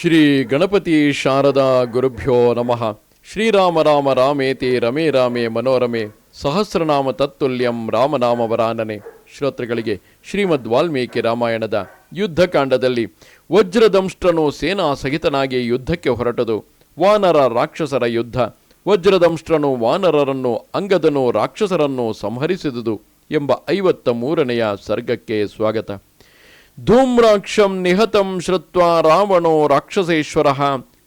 ಶ್ರೀ ಗಣಪತಿ ಶಾರದಾ ಗುರುಭ್ಯೋ ನಮಃ. ಶ್ರೀರಾಮ ರಾಮ ರಾಮೇತಿ ರಮೇ ರಾಮೇ ಮನೋರಮೆ. ಸಹಸ್ರನಾಮ ತತ್ತುಲ್ಯಂ ರಾಮನಾಮ ವರಾನನೆ ಶ್ರೋತೃಗಳಿಗೆ ಶ್ರೀಮದ್ ವಾಲ್ಮೀಕಿ ರಾಮಾಯಣದ ಯುದ್ಧಕಾಂಡದಲ್ಲಿ ವಜ್ರದಂಷ್ಟ್ರನು ಸೇನಾ ಸಹಿತನಾಗಿ ಯುದ್ಧಕ್ಕೆ ಹೊರಟದು. ವಾನರ ರಾಕ್ಷಸರ ಯುದ್ಧ. ವಜ್ರದಂಷ್ಟ್ರನು ವಾನರರನ್ನು, ಅಂಗದನು ರಾಕ್ಷಸರನ್ನು ಸಂಹರಿಸಿದುದು ಎಂಬ ಐವತ್ತ ಮೂರನೆಯ ಸರ್ಗಕ್ಕೆ ಸ್ವಾಗತ. ಧೂಮ್ರಾಕ್ಷಂ ನಿಹತಂ ಶ್ರುತ್ವ ರಾವಣೋ ರಾಕ್ಷಸೇಶ್ವರ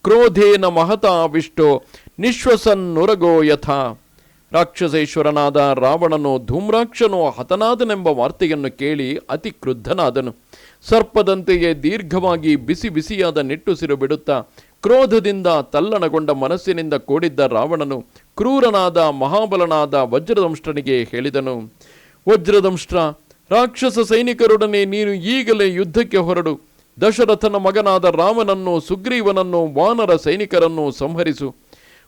ಕ್ರೋಧೇನ ಮಹತಾ ವಿಷ್ಟೋ ನಿಶ್ವಸನ್ನುರಗೋ ಯಥ. ರಾಕ್ಷಸೇಶ್ವರನಾದ ರಾವಣನು ಧೂಮ್ರಾಕ್ಷನು ಹತನಾದನೆಂಬ ವಾರ್ತೆಯನ್ನು ಕೇಳಿ ಅತಿ ಕ್ರುದ್ಧನಾದನು ಸರ್ಪದಂತೆಯೇ ದೀರ್ಘವಾಗಿ ಬಿಸಿ ಬಿಸಿಯಾದ ನಿಟ್ಟುಸಿರು ಬಿಡುತ್ತಾ ಕ್ರೋಧದಿಂದ ತಲ್ಲಣಗೊಂಡ ಮನಸ್ಸಿನಿಂದ ಕೂಡಿದ್ದ ರಾವಣನು ಕ್ರೂರನಾದ ಮಹಾಬಲನಾದ ವಜ್ರದಂಷ್ಟ್ರನಿಗೆ ಹೇಳಿದನು, ವಜ್ರದಂಷ್ಟ್ರ ರಾಕ್ಷಸ ಸೈನಿಕರೊಡನೆ ನೀನು ಈಗಲೇ ಯುದ್ಧಕ್ಕೆ ಹೊರಡು. ದಶರಥನ ಮಗನಾದ ರಾಮನನ್ನು, ಸುಗ್ರೀವನನ್ನು, ವಾನರ ಸೈನಿಕರನ್ನು ಸಂಹರಿಸು.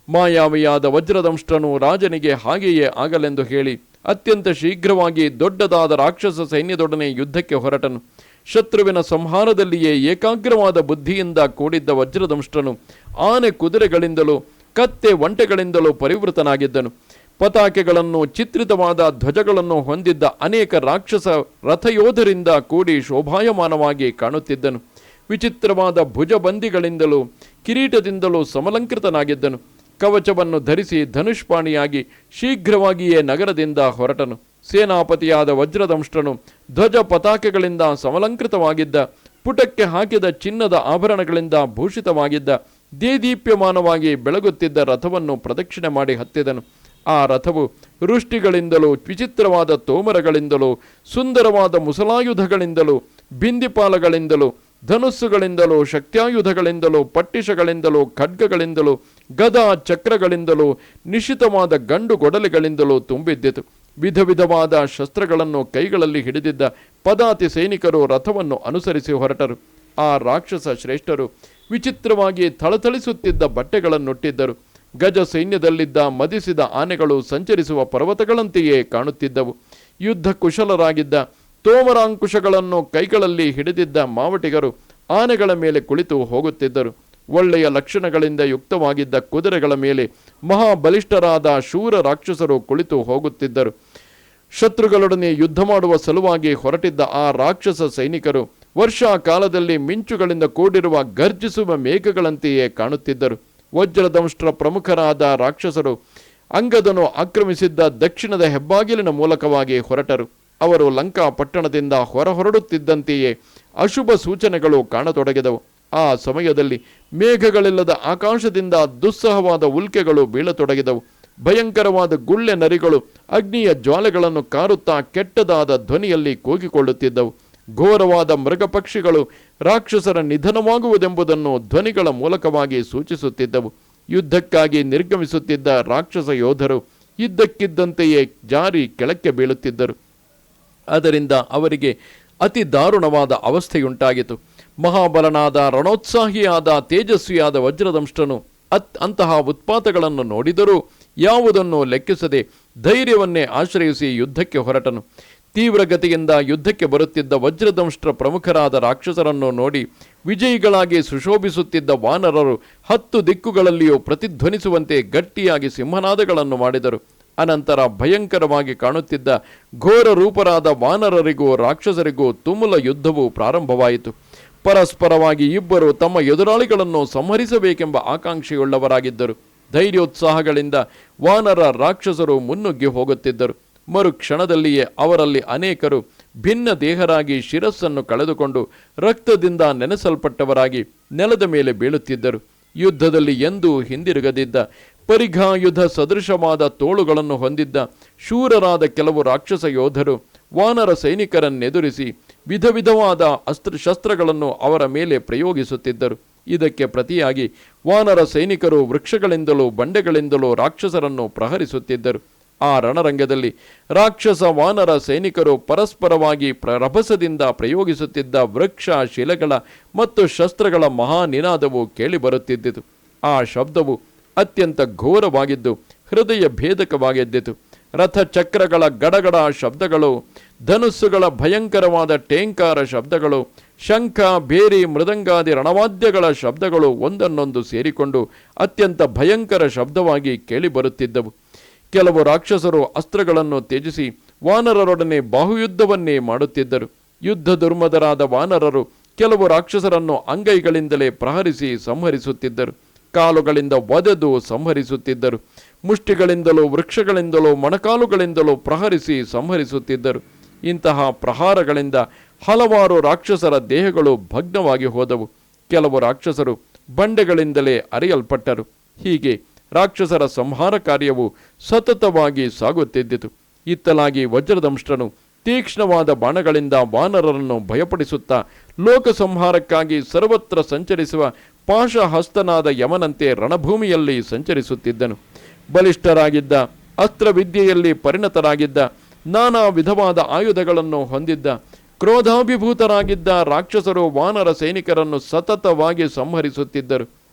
ಮಾಯಾವಿಯಾದ ವಜ್ರದಂಷ್ಟನು ರಾಜನಿಗೆ ಹಾಗೆಯೇ ಆಗಲೆಂದು ಹೇಳಿ, ಅತ್ಯಂತ ಶೀಘ್ರವಾಗಿ ದೊಡ್ಡದಾದ ರಾಕ್ಷಸ ಸೈನ್ಯದೊಡನೆ ಯುದ್ಧಕ್ಕೆ ಹೊರಟನು. ಶತ್ರುವಿನ ಸಂಹಾರದಲ್ಲಿಯೇ ಏಕಾಗ್ರವಾದ ಬುದ್ಧಿಯಿಂದ ಕೂಡಿದ್ದ ವಜ್ರದಂಷ್ಟನು ಆನೆ ಕುದುರೆಗಳಿಂದಲೂ, ಕತ್ತೆ ಒಂಟೆಗಳಿಂದಲೂ ಪರಿವೃತನಾಗಿದ್ದನು. ಪತಾಕೆಗಳನ್ನು, ಚಿತ್ರಿತವಾದ ಧ್ವಜಗಳನ್ನು ಹೊಂದಿದ್ದ ಅನೇಕ ರಾಕ್ಷಸ ರಥಯೋಧರಿಂದ ಕೂಡಿ ಶೋಭಾಯಮಾನವಾಗಿ ಕಾಣುತ್ತಿದ್ದನು. ವಿಚಿತ್ರವಾದ ಭುಜಬಂದಿಗಳಿಂದಲೂ, ಕಿರೀಟದಿಂದಲೂ ಸಮಲಂಕೃತನಾಗಿದ್ದನು. ಕವಚವನ್ನು ಧರಿಸಿ ಧನುಷ್ಪಾಣಿಯಾಗಿ ಶೀಘ್ರವಾಗಿಯೇ ನಗರದಿಂದ ಹೊರಟನು. ಸೇನಾಪತಿಯಾದ ವಜ್ರದಂಷ್ಟನು ಧ್ವಜ ಪತಾಕೆಗಳಿಂದ ಸಮಲಂಕೃತವಾಗಿದ್ದ, ಪುಟಕ್ಕೆ ಹಾಕಿದ ಚಿನ್ನದ ಆಭರಣಗಳಿಂದ ಭೂಷಿತವಾಗಿದ್ದ, ದೇದೀಪ್ಯಮಾನವಾಗಿ ಬೆಳಗುತ್ತಿದ್ದ ರಥವನ್ನು ಪ್ರದಕ್ಷಿಣೆ ಮಾಡಿ ಹತ್ತಿದನು. ಆ ರಥವು ವೃಷ್ಟಿಗಳಿಂದಲೂ ವಿಚಿತ್ರವಾದ ತೋಮರಗಳಿಂದಲೂ, ಸುಂದರವಾದ ಮುಸಲಾಯುಧಗಳಿಂದಲೂ, ಬಿಂದಿಪಾಲಗಳಿಂದಲೂ, ಧನುಸ್ಸುಗಳಿಂದಲೂ, ಶಕ್ತ್ಯಾಯುಧಗಳಿಂದಲೂ, ಪಟ್ಟಿಷಗಳಿಂದಲೂ, ಖಡ್ಗಗಳಿಂದಲೂ, ಗದಾ ಚಕ್ರಗಳಿಂದಲೂ, ನಿಶಿತವಾದ ಗಂಡು ಗೊಡಲೆಗಳಿಂದಲೂ ತುಂಬಿದ್ದಿತು. ವಿಧ ವಿಧವಾದ ಶಸ್ತ್ರಗಳನ್ನು ಕೈಗಳಲ್ಲಿ ಹಿಡಿದಿದ್ದ ಪದಾತಿ ಸೈನಿಕರು ರಥವನ್ನು ಅನುಸರಿಸಿ ಹೊರಟರು. ಆ ರಾಕ್ಷಸ ಶ್ರೇಷ್ಠರು ವಿಚಿತ್ರವಾಗಿ ಥಳಥಳಿಸುತ್ತಿದ್ದ ಬಟ್ಟೆಗಳನ್ನುಟ್ಟಿದ್ದರು. ಗಜ ಸೈನ್ಯದಲ್ಲಿದ್ದ ಮದಿಸಿದ ಆನೆಗಳು ಸಂಚರಿಸುವ ಪರ್ವತಗಳಂತೆಯೇ ಕಾಣುತ್ತಿದ್ದವು. ಯುದ್ಧ ಕುಶಲರಾಗಿದ್ದ ತೋಮರಾಂಕುಶಗಳನ್ನು ಕೈಗಳಲ್ಲಿ ಹಿಡಿದಿದ್ದ ಮಾವಟಿಗರು ಆನೆಗಳ ಮೇಲೆ ಕುಳಿತು ಹೋಗುತ್ತಿದ್ದರು. ಒಳ್ಳೆಯ ಲಕ್ಷಣಗಳಿಂದ ಯುಕ್ತವಾಗಿದ್ದ ಕುದುರೆಗಳ ಮೇಲೆ ಮಹಾಬಲಿಷ್ಠರಾದ ಶೂರ ರಾಕ್ಷಸರು ಕುಳಿತು ಹೋಗುತ್ತಿದ್ದರು. ಶತ್ರುಗಳೊಡನೆ ಯುದ್ಧ ಮಾಡುವ ಸಲುವಾಗಿ ಹೊರಟಿದ್ದ ಆ ರಾಕ್ಷಸ ಸೈನಿಕರು ವರ್ಷಾ ಕಾಲದಲ್ಲಿ ಮಿಂಚುಗಳಿಂದ ಕೂಡಿರುವ ಗರ್ಜಿಸುವ ಮೇಘಗಳಂತೆಯೇ ಕಾಣುತ್ತಿದ್ದರು. ವಜ್ರದಂಷ್ಟ್ರ ಪ್ರಮುಖರಾದ ರಾಕ್ಷಸರು ಅಂಗದನು ಆಕ್ರಮಿಸಿದ್ದ ದಕ್ಷಿಣದ ಹೆಬ್ಬಾಗಿಲಿನ ಮೂಲಕವಾಗಿ ಹೊರಟರು. ಅವರು ಲಂಕಾ ಪಟ್ಟಣದಿಂದ ಹೊರಹೊರಡುತ್ತಿದ್ದಂತೆಯೇ ಅಶುಭ ಸೂಚನೆಗಳು ಕಾಣತೊಡಗಿದವು. ಆ ಸಮಯದಲ್ಲಿ ಮೇಘಗಳಿಲ್ಲದ ಆಕಾಶದಿಂದ ದುಸ್ಸಹವಾದ ಉಲ್ಕೆಗಳು ಬೀಳತೊಡಗಿದವು. ಭಯಂಕರವಾದ ಗುಳ್ಳೆ ನರಿಗಳು ಅಗ್ನಿಯ ಜ್ವಾಲೆಗಳನ್ನು ಕಾರುತ್ತಾ ಕೆಟ್ಟದಾದ ಧ್ವನಿಯಲ್ಲಿ ಕೂಗಿಕೊಳ್ಳುತ್ತಿದ್ದವು. ಘೋರವಾದ ಮೃಗಪಕ್ಷಿಗಳು ರಾಕ್ಷಸರ ನಿಧನವಾಗುವುದೆಂಬುದನ್ನು ಧ್ವನಿಗಳ ಮೂಲಕವಾಗಿ ಸೂಚಿಸುತ್ತಿದ್ದವು. ಯುದ್ಧಕ್ಕಾಗಿ ನಿರ್ಗಮಿಸುತ್ತಿದ್ದ ರಾಕ್ಷಸ ಯೋಧರು ಇದ್ದಕ್ಕಿದ್ದಂತೆಯೇ ಜಾರಿ ಕೆಳಕ್ಕೆ ಬೀಳುತ್ತಿದ್ದರು. ಅದರಿಂದ ಅವರಿಗೆ ಅತಿ ದಾರುಣವಾದ ಅವಸ್ಥೆಯುಂಟಾಗಿತು ಮಹಾಬಲನಾದ ರಣೋತ್ಸಾಹಿಯಾದ ತೇಜಸ್ವಿಯಾದ ವಜ್ರದಂಷ್ಟನು ಅತ್ ಅಂತಹ ಉತ್ಪಾತಗಳನ್ನು ನೋಡಿದರೂ ಯಾವುದನ್ನು ಲೆಕ್ಕಿಸದೆ ಧೈರ್ಯವನ್ನೇ ಆಶ್ರಯಿಸಿ ಯುದ್ಧಕ್ಕೆ ಹೊರಟನು. ತೀವ್ರಗತಿಯಿಂದ ಯುದ್ಧಕ್ಕೆ ಬರುತ್ತಿದ್ದ ವಜ್ರದಂಷ್ಟ್ರ ಪ್ರಮುಖರಾದ ರಾಕ್ಷಸರನ್ನು ನೋಡಿ ವಿಜಯಿಗಳಾಗಿ ಸುಶೋಭಿಸುತ್ತಿದ್ದ ವಾನರರು ಹತ್ತು ದಿಕ್ಕುಗಳಲ್ಲಿಯೂ ಪ್ರತಿಧ್ವನಿಸುವಂತೆ ಗಟ್ಟಿಯಾಗಿ ಸಿಂಹನಾದಗಳನ್ನು ಮಾಡಿದರು. ಅನಂತರ ಭಯಂಕರವಾಗಿ ಕಾಣುತ್ತಿದ್ದ ಘೋರ ರೂಪರಾದ ವಾನರರಿಗೂ ರಾಕ್ಷಸರಿಗೂ ತುಮುಲ ಯುದ್ಧವು ಪ್ರಾರಂಭವಾಯಿತು. ಪರಸ್ಪರವಾಗಿ ಇಬ್ಬರು ತಮ್ಮ ಎದುರಾಳಿಗಳನ್ನು ಸಂಹರಿಸಬೇಕೆಂಬ ಆಕಾಂಕ್ಷೆಯುಳ್ಳವರಾಗಿದ್ದರು. ಧೈರ್ಯೋತ್ಸಾಹಗಳಿಂದ ವಾನರ ರಾಕ್ಷಸರು ಮುನ್ನುಗ್ಗಿ ಹೋಗುತ್ತಿದ್ದರು. ಮರು ಕ್ಷಣದಲ್ಲಿಯೇ ಅವರಲ್ಲಿ ಅನೇಕರು ಭಿನ್ನ ದೇಹರಾಗಿ ಶಿರಸ್ಸನ್ನು ಕಳೆದುಕೊಂಡು ರಕ್ತದಿಂದ ನೆನೆಸಲ್ಪಟ್ಟವರಾಗಿ ನೆಲದ ಮೇಲೆ ಬೀಳುತ್ತಿದ್ದರು. ಯುದ್ಧದಲ್ಲಿ ಎಂದೂ ಹಿಂದಿರುಗದಿದ್ದ, ಪರಿಘಾಯುಧ ಸದೃಶವಾದ ತೋಳುಗಳನ್ನು ಹೊಂದಿದ್ದ ಶೂರರಾದ ಕೆಲವು ರಾಕ್ಷಸ ಯೋಧರು ವಾನರ ಸೈನಿಕರನ್ನೆದುರಿಸಿ ವಿಧ ವಿಧವಾದ ಅಸ್ತ್ರ ಶಸ್ತ್ರಗಳನ್ನು ಅವರ ಮೇಲೆ ಪ್ರಯೋಗಿಸುತ್ತಿದ್ದರು. ಇದಕ್ಕೆ ಪ್ರತಿಯಾಗಿ ವಾನರ ಸೈನಿಕರು ವೃಕ್ಷಗಳಿಂದಲೂ ಬಂಡೆಗಳಿಂದಲೂ ರಾಕ್ಷಸರನ್ನು ಪ್ರಹರಿಸುತ್ತಿದ್ದರು. ಆ ರಣರಂಗದಲ್ಲಿ ರಾಕ್ಷಸ ವಾನರ ಸೈನಿಕರು ಪರಸ್ಪರವಾಗಿ ಪ್ರರಭಸದಿಂದ ಪ್ರಯೋಗಿಸುತ್ತಿದ್ದ ವೃಕ್ಷ, ಶಿಲೆಗಳ ಮತ್ತು ಶಸ್ತ್ರಗಳ ಮಹಾನಿನಾದವು ಕೇಳಿಬರುತ್ತಿದ್ದಿತು ಆ ಶಬ್ದವು ಅತ್ಯಂತ ಘೋರವಾಗಿದ್ದು, ಹೃದಯ ಭೇದಕವಾಗಿದ್ದಿತು ರಥಚಕ್ರಗಳ ಗಡಗಡ ಶಬ್ದಗಳು, ಧನುಸ್ಸುಗಳ ಭಯಂಕರವಾದ ಟೇಂಕಾರ ಶಬ್ದಗಳು, ಶಂಖ ಬೇರಿ ಮೃದಂಗಾದಿ ರಣವಾದ್ಯಗಳ ಶಬ್ದಗಳು ಒಂದನ್ನೊಂದು ಸೇರಿಕೊಂಡು ಅತ್ಯಂತ ಭಯಂಕರ ಶಬ್ದವಾಗಿ ಕೇಳಿಬರುತ್ತಿದ್ದವು. ಕೆಲವು ರಾಕ್ಷಸರು ಅಸ್ತ್ರಗಳನ್ನು ತ್ಯಜಿಸಿ ವಾನರರೊಡನೆ ಬಾಹುಯುದ್ಧವನ್ನೇ ಮಾಡುತ್ತಿದ್ದರು. ಯುದ್ಧ ದುರ್ಮದರಾದ ವಾನರರು ಕೆಲವು ರಾಕ್ಷಸರನ್ನು ಅಂಗೈಗಳಿಂದಲೇ ಪ್ರಹರಿಸಿ ಸಂಹರಿಸುತ್ತಿದ್ದರು. ಕಾಲುಗಳಿಂದ ಒದೆದು ಸಂಹರಿಸುತ್ತಿದ್ದರು. ಮುಷ್ಟಿಗಳಿಂದಲೂ ವೃಕ್ಷಗಳಿಂದಲೂ ಮೊಣಕಾಲುಗಳಿಂದಲೂ ಪ್ರಹರಿಸಿ ಸಂಹರಿಸುತ್ತಿದ್ದರು. ಇಂತಹ ಪ್ರಹಾರಗಳಿಂದ ಹಲವಾರು ರಾಕ್ಷಸರ ದೇಹಗಳು ಭಗ್ನವಾಗಿ ಹೋದವು. ಕೆಲವು ರಾಕ್ಷಸರು ಬಂಡೆಗಳಿಂದಲೇ ಅರಿಯಲ್ಪಟ್ಟರು. ಹೀಗೆ ರಾಕ್ಷಸರ ಸಂಹಾರ ಕಾರ್ಯವು ಸತತವಾಗಿ ಸಾಗುತ್ತಿದ್ದಿತು. ಇತ್ತಲಾಗಿ ವಜ್ರದಂಷ್ಟನು ತೀಕ್ಷ್ಣವಾದ ಬಾಣಗಳಿಂದ ವಾನರರನ್ನು ಭಯಪಡಿಸುತ್ತಾ ಲೋಕ ಸಂಹಾರಕ್ಕಾಗಿ ಸರ್ವತ್ರ ಸಂಚರಿಸುವ ಪಾಶಹಸ್ತನಾದ ಯಮನಂತೆ ರಣಭೂಮಿಯಲ್ಲಿ ಸಂಚರಿಸುತ್ತಿದ್ದನು. ಬಲಿಷ್ಠರಾಗಿದ್ದ, ಅಸ್ತ್ರವಿದ್ಯೆಯಲ್ಲಿ ಪರಿಣತರಾಗಿದ್ದ, ನಾನಾ ವಿಧವಾದ ಆಯುಧಗಳನ್ನು ಹೊಂದಿದ್ದ, ಕ್ರೋಧಾಭಿಭೂತರಾಗಿದ್ದ ರಾಕ್ಷಸರು ವಾನರ ಸೈನಿಕರನ್ನು ಸತತವಾಗಿ ಸಂಹರಿಸುತ್ತಿದ್ದರು.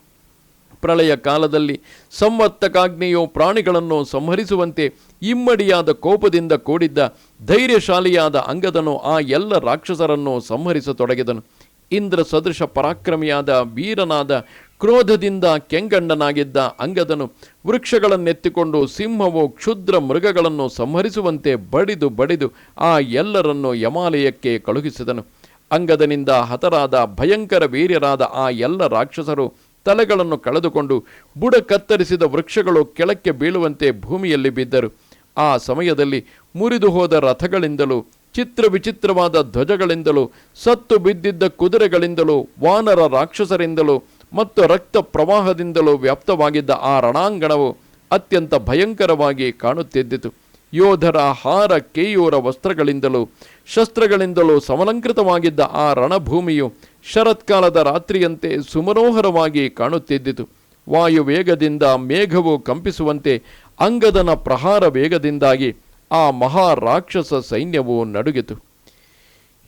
ಪ್ರಳಯ ಕಾಲದಲ್ಲಿ ಸಂವರ್ತಕಾಗ್ನಿಯು ಪ್ರಾಣಿಗಳನ್ನು ಸಂಹರಿಸುವಂತೆ ಇಮ್ಮಡಿಯಾದ ಕೋಪದಿಂದ ಕೂಡಿದ್ದ ಧೈರ್ಯಶಾಲಿಯಾದ ಅಂಗದನು ಆ ಎಲ್ಲ ರಾಕ್ಷಸರನ್ನು ಸಂಹರಿಸತೊಡಗಿದನು. ಇಂದ್ರ ಸದೃಶ ಪರಾಕ್ರಮಿಯಾದ ವೀರನಾದ ಕ್ರೋಧದಿಂದ ಕೆಂಗಣ್ಣನಾಗಿದ್ದ ಅಂಗದನು ವೃಕ್ಷಗಳನ್ನೆತ್ತಿಕೊಂಡು ಸಿಂಹವು ಕ್ಷುದ್ರ ಮೃಗಗಳನ್ನು ಸಂಹರಿಸುವಂತೆ ಬಡಿದು ಬಡಿದು ಆ ಎಲ್ಲರನ್ನು ಯಮಾಲಯಕ್ಕೆ ಕಳುಹಿಸಿದನು. ಅಂಗದನಿಂದ ಹತರಾದ ಭಯಂಕರ ವೀರ್ಯರಾದ ಆ ಎಲ್ಲ ರಾಕ್ಷಸರು ತಲೆಗಳನ್ನು ಕಳೆದುಕೊಂಡು ಬುಡ ಕತ್ತರಿಸಿದ ವೃಕ್ಷಗಳು ಕೆಳಕ್ಕೆ ಬೀಳುವಂತೆ ಭೂಮಿಯಲ್ಲಿ ಬಿದ್ದರು. ಆ ಸಮಯದಲ್ಲಿ ಮುರಿದು ಹೋದ ರಥಗಳಿಂದಲೂ, ಚಿತ್ರ ವಿಚಿತ್ರವಾದ ಧ್ವಜಗಳಿಂದಲೂ, ಸತ್ತು ಬಿದ್ದಿದ್ದ ಕುದುರೆಗಳಿಂದಲೂ, ವಾನರ ರಾಕ್ಷಸರಿಂದಲೂ ಮತ್ತು ರಕ್ತ ಪ್ರವಾಹದಿಂದಲೂ ವ್ಯಾಪ್ತವಾಗಿದ್ದ ಆ ರಣಾಂಗಣವು ಅತ್ಯಂತ ಭಯಂಕರವಾಗಿ ಕಾಣುತ್ತಿದ್ದಿತು. ಯೋಧರ ಹಾರ ಕೇಯೂರ ವಸ್ತ್ರಗಳಿಂದಲೂ, ಶಸ್ತ್ರಗಳಿಂದಲೂ ಸಮಲಂಕೃತವಾಗಿದ್ದ ಆ ರಣಭೂಮಿಯು ಶರತ್ಕಾಲದ ರಾತ್ರಿಯಂತೆ ಸುಮನೋಹರವಾಗಿ ಕಾಣುತ್ತಿದ್ದಿತು. ವಾಯು ವೇಗದಿಂದ ಮೇಘವು ಕಂಪಿಸುವಂತೆ ಅಂಗದನ ಪ್ರಹಾರ ವೇಗದಿಂದಾಗಿ ಆ ಮಹಾ ರಾಕ್ಷಸ ಸೈನ್ಯವು ನಡುಗಿತು.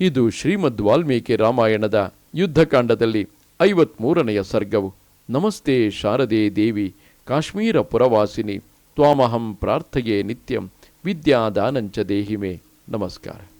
ಇದು ಶ್ರೀಮದ್ ವಾಲ್ಮೀಕಿ ರಾಮಾಯಣದ ಯುದ್ಧಕಾಂಡದಲ್ಲಿ ಐವತ್ಮೂರನೆಯ ಸರ್ಗವು. ನಮಸ್ತೆ ಶಾರದೆ ದೇವಿ, ಕಾಶ್ಮೀರ ಪುರವಾಸಿನಿ, ತ್ವಾಮಹಂ ಪ್ರಾರ್ಥಯೇ ನಿತ್ಯಂ, ವಿದ್ಯಾದಾನಂಚ ದೇಹಿಮೆ. ನಮಸ್ಕಾರ.